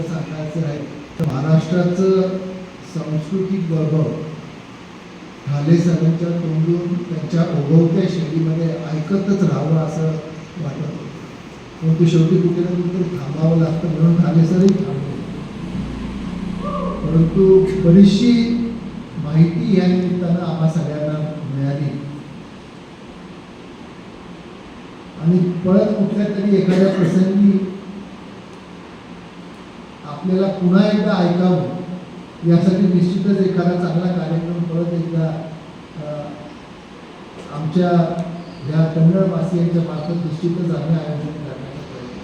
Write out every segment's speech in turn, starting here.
सांगायचं आहे तर महाराष्ट्राचं सांस्कृतिक वैभव ठाले सरांच्या तोंडून त्यांच्या ओघवत्या शैलीमध्ये ऐकतच राहावं असं वाटत होतं. परंतु शेवटी कुठे ना कुठेतरी थांबावं लागतं म्हणून ठाले सरही थांबले. परंतु बरीचशी माहिती या निमित्तानं आम्हा सगळ्यांना मिळाली. आणि परत कुठल्या तरी एखाद्या प्रसंगी आपल्याला पुन्हा एकदा ऐकावं. यासाठी निश्चितच एखादा चांगला कार्यक्रम परत एकदा आमच्या या कन्नडवासियांच्या मार्फत निश्चितच आम्ही आयोजन करण्याचा प्रयत्न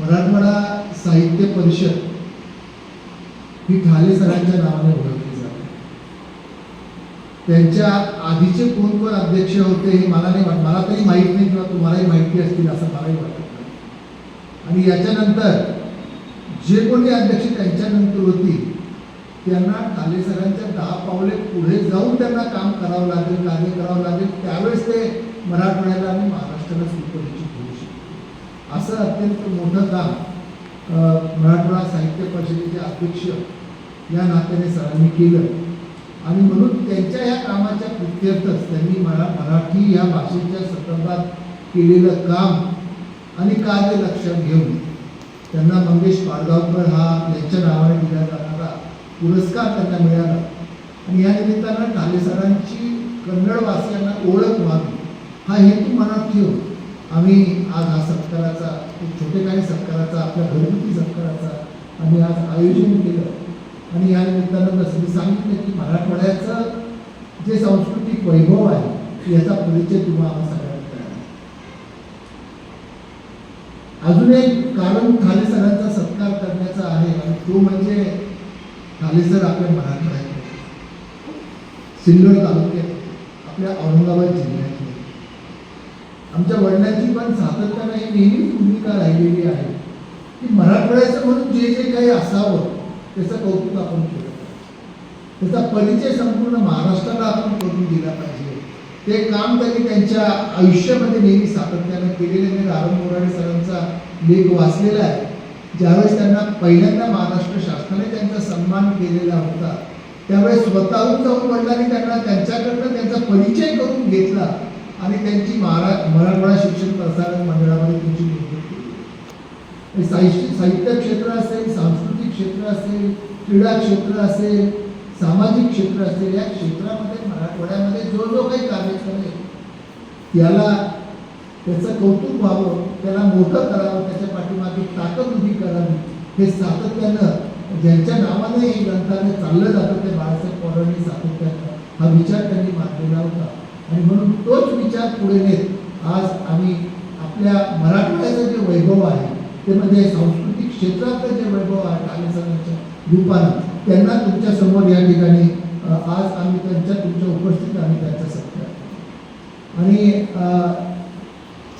मराठवाडा साहित्य परिषद ही ठाले सरांच्या नावाने ओळखली. त्यांच्या आधीचे कोण कोण अध्यक्ष होते हे मला नाही वाटत मला तरी माहीत नाही किंवा तुम्हालाही माहिती असतील असं मलाही वाटत नाही. आणि याच्यानंतर जे कोणते अध्यक्ष त्यांच्यानंतर होती त्यांना ठाले सरांच्या दहा पावले पुढे जाऊन त्यांना काम करावं लागेल कार्य करावं लागेल त्यावेळेस ते मराठवाड्याला आणि महाराष्ट्राला सुपरिचित होऊ शकते असं अत्यंत मोठं काम मराठवाडा साहित्य परिषदेचे अध्यक्ष या नात्याने सरांनी केलं. आणि म्हणून त्यांच्या या कामाच्या प्रित्यर्थच त्यांनी मरा मराठी या भाषेच्या संदर्भात केलेलं काम आणि कार्य लक्षात घेऊन त्यांना मंगेश पाडगावकर हा यांच्या नावाने दिला जाणारा पुरस्कार त्यांना मिळाला. आणि या निमित्तानं ठाले सरांची कन्नडवासियांना ओळख व्हावी हा हेतू मनात ठेवून आम्ही आज हा सत्काराचा एक काही सत्काराचा आपल्या घरगुती सत्काराचा आम्ही आज आयोजन केलं. आणि या निमित्तानं जसं मी सांगितलं की मराठवाड्याचं जे सांस्कृतिक वैभव आहे याचा परिचय तुम्हाला सगळ्यांना अजून एक कारण खाली सरांचा सत्कार करण्याचा आहे आणि तो म्हणजे खाली सर आपल्या मराठवाड्यात सिल्लोड तालुक्यात आपल्या औरंगाबाद जिल्ह्यातले. आमच्या वडिलांची पण सातत्यानं ही नेहमीच भूमिका राहिलेली आहे की मराठवाड्याचं म्हणून जे जे काही असावं त्याचं कौतुक आपण केलं त्याचा परिचय संपूर्ण महाराष्ट्राला आपण करून दिला पाहिजे. ते काम त्यांनी त्यांच्या आयुष्यामध्ये नेहमी सातत्यानं केलेले मी राम मोराडे सरांचा लेख वाचलेला आहे. ज्यावेळेस त्यांना पहिल्यांदा महाराष्ट्र शासनाने त्यांचा सन्मान केलेला होता त्यावेळेस स्वतःहून जाऊन वडिलांनी त्यांना त्यांच्याकडनं त्यांचा परिचय करून घेतला आणि त्यांची महारा मराठवाडा शिक्षण प्रसारण मंडळामध्ये त्यांची निवडणूक केली. साहित्य साहित्य क्षेत्र असेल सांस्कृतिक क्रीडा क्षेत्र असेल सामाजिक क्षेत्र असेल या क्षेत्रामध्ये मराठवाड्यामध्ये जो जो काही कार्य आहे त्याला त्याचं कौतुक व्हावं त्याला मोठं करावं त्याच्या पाठीमागे ताकद उभी करावी हे सातत्यानं ज्यांच्या नावाने हे ग्रंथालय चाललं जातं ते बाळासाहेब पवारांनी सातत्यानं हा विचार त्यांनी मांडलेला होता. आणि म्हणून तोच विचार पुढे नेत आज आम्ही आपल्या मराठवाड्याचं जे वैभव आहे ते म्हणजे संस्कृती क्षेत्रातलं जे वैभव आहे ठाणे सरांच्या रूपानं त्यांना तुमच्यासमोर या ठिकाणी आज आम्ही त्यांच्या तुमच्या उपस्थित आम्ही त्यांचा सत्कार आणि आणि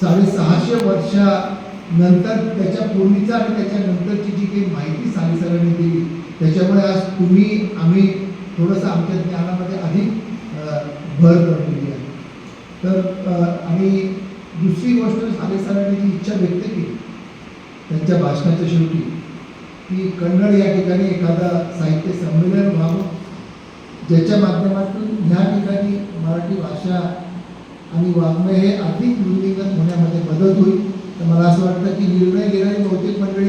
सहाशे साडेसहाशे वर्षानंतर त्याच्या पूर्वीचा आणि त्याच्यानंतरची जी काही माहिती सालीसरांनी दिली त्याच्यामुळे आज तुम्ही आम्ही थोडंसं आमच्या ज्ञानामध्ये अधिक भर पडलेली आहे. तर आम्ही आणि दुसरी गोष्ट साले सरांनी जी इच्छा व्यक्त केली त्यांच्या भाषणाच्या शेवटी की कन्नड या ठिकाणी एखादा साहित्य संमेलन व्हावं ज्याच्या माध्यमातून ह्या ठिकाणी मराठी भाषा आणि वाङ्मय हे अधिक वृद्धिंगत होण्यामध्ये मदत होईल. तर मला असं वाटतं की निर्णय घेणारी बहुतेक मंडळी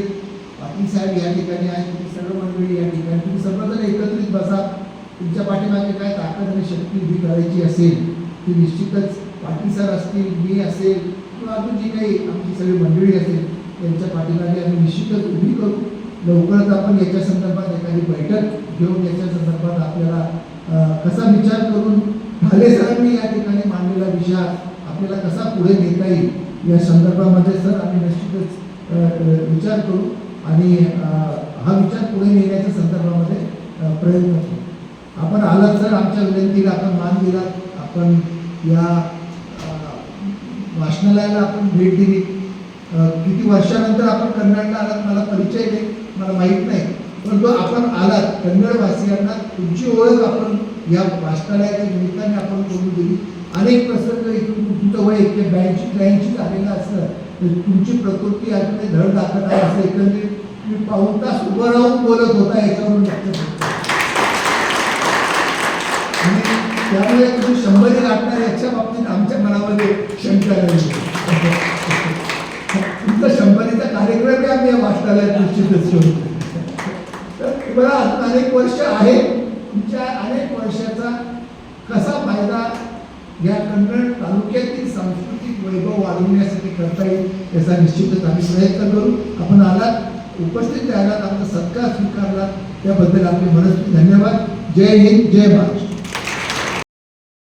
पाटील साहेब या ठिकाणी आहेत तुम्ही सर्व मंडळी या ठिकाणी तुम्ही सर्वजण एकत्रित बसा. तुमच्या पाठीमागे काय ताकद आणि शक्ती उभी करायची असेल ती निश्चितच पाटील सर असतील मी असेल किंवा अजून जी काही आमची सगळी मंडळी असेल त्यांच्या पाठीमागे आम्ही निश्चितच उभी करू. लवकरच आपण याच्या संदर्भात एखादी बैठक घेऊन याच्या संदर्भात आपल्याला कसा विचार करून ठाले सरांनी या ठिकाणी मांडलेला विषय आपल्याला कसा पुढे नेता येईल या संदर्भामध्ये सर आम्ही निश्चितच विचार करू आणि हा विचार पुढे नेण्याच्या संदर्भामध्ये प्रयत्न करू. आपण आलात सर आमच्या विनंतीला आपण मान दिला आपण या वाचनालयाला आपण भेट दिली. किती वर्षानंतर आपण कन्नडला आलात मला परिचय नाही मला माहीत नाही. परंतु आपण आलात कन्नडवासियांना तुमची ओळख आपण या वाचनालयाच्या निमित्ताने आपण करून दिली. अनेक प्रसंग इथून तुमचं वय ते ब्याऐंशी त्र्याऐंशी झालेलं असलं तर तुमची प्रकृती अगदी धड दाखत आहे असं एकंदरीत तुम्ही पाऊन तास उभं राहून बोलत होता याच्यावरून आणि त्यामुळे तुम्ही शंभरी गाठणार याच्या बाबतीत आमच्या मनामध्ये शंका नाही. तुमचा शंभरीचा कार्यक्रम आम्ही या वाचनालयात निश्चितच ठेवतो तर तुम्हाला अजून अनेक वर्ष आहे. तुमच्या अनेक वर्षाचा कसा फायदा या कन्नड तालुक्यातील सांस्कृतिक वैभव वाढवण्यासाठी करता येईल याचा निश्चितच आम्ही प्रयत्न करू. आपण आलात उपस्थित राहिलात आमचा सत्कार स्वीकारला त्याबद्दल आपले मनस्वी धन्यवाद. जय हिंद जय महाराष्ट्र.